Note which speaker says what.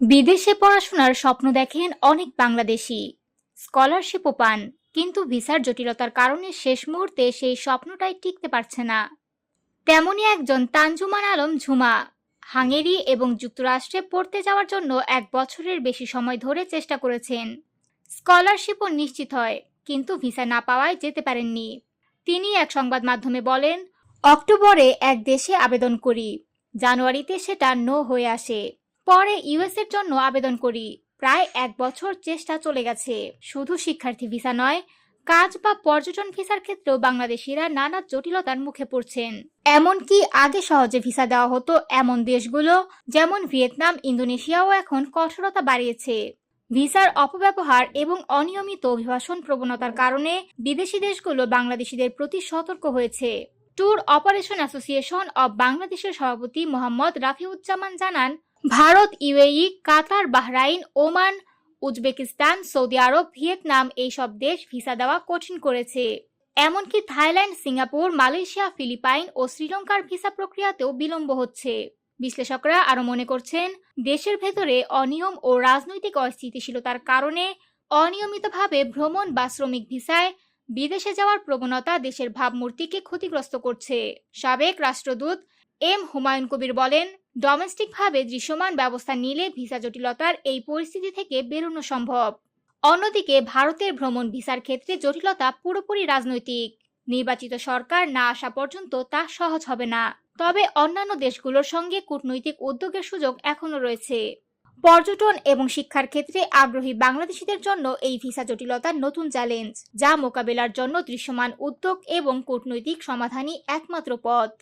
Speaker 1: বিদেশে পড়াশোনার স্বপ্ন দেখেন অনেক বাংলাদেশি। স্কলারশিপও পান, কিন্তু ভিসার জটিলতার কারণে শেষ মুহূর্তে সেই স্বপ্নটাই টিকতে পারছে না। তেমনই একজন তানজুমান আলম ঝুমা, হাঙ্গেরি এবং যুক্তরাষ্ট্রে পড়তে যাওয়ার জন্য এক বছরের বেশি সময় ধরে চেষ্টা করেছেন। স্কলারশিপও নিশ্চিত হয়, কিন্তু ভিসা না পাওয়ায় যেতে পারেননি। তিনি এক সংবাদ মাধ্যমে বলেন, অক্টোবরে এক দেশে আবেদন করি, জানুয়ারিতে সেটা নো হয়ে আসে। পরে ইউএস এর জন্য আবেদন করি। প্রায় এক বছর চেষ্টা চলে গেছে। শুধু শিক্ষার্থী ভিসা নয়, কাজ বা পর্যটন ভিসার ক্ষেত্রেও বাংলাদেশিরা নানা জটিলতার মুখে পড়ছেন। এমনকি আগে সহজে ভিসা দেওয়া হতো এমন দেশগুলো, যেমন ভিয়েতনাম, ইন্দোনেশিয়াও এখন কঠোরতা বাড়িয়েছে। ভিসার অপব্যবহার এবং অনিয়মিত অভিবাসন প্রবণতার কারণে বিদেশি দেশগুলো বাংলাদেশিদের প্রতি সতর্ক হয়েছে। ট্যুর অপারেশন অ্যাসোসিয়েশন অব বাংলাদেশের সভাপতি মোহাম্মদ রাফিউজ্জামান জানান Bharat, UAE, Qatar, Bahrain, Oman, Uzbekistan, Saudi Arab, Vietnam এইসব দেশ ভিসা দেওয়া কঠিন করেছে। এমনকি থাইল্যান্ড, সিঙ্গাপুর, মালয়েশিয়া, ফিলিপাইন ও শ্রীলঙ্কার ভিসা প্রক্রিয়াতেও বিলম্ব হচ্ছে। বিশ্লেষকরা আরও মনে করছেন, দেশের ভেতরে অনিয়ম ও রাজনৈতিক অস্থিতিশীলতার কারণে অনিয়মিতভাবে ভ্রমণ বা শ্রমিক ভিসায় বিদেশে যাওয়ার প্রবণতা দেশের ভাবমূর্তিকে ক্ষতিগ্রস্ত করছে। সাবেক রাষ্ট্রদূত এম হুমায়ুন কবির বলেন ডোমেস্টিকভাবে দৃশ্যমান ব্যবস্থা নিলে ভিসা জটিলতার এই পরিস্থিতি থেকে বেরোনো সম্ভব। অন্যদিকে ভারতের ভ্রমণ ভিসার ক্ষেত্রে জটিলতা পুরোপুরি রাজনৈতিক। নির্বাচিত সরকার না আসা পর্যন্ত তা সহজ হবে না। তবে অন্যান্য দেশগুলোর সঙ্গে কূটনৈতিক উদ্যোগের সুযোগ এখনও রয়েছে। পর্যটন এবং শিক্ষার ক্ষেত্রে আগ্রহী বাংলাদেশিদের জন্য এই ভিসা জটিলতার নতুন চ্যালেঞ্জ, যা মোকাবেলার জন্য দৃশ্যমান উদ্যোগ এবং কূটনৈতিক সমাধানই একমাত্র পথ।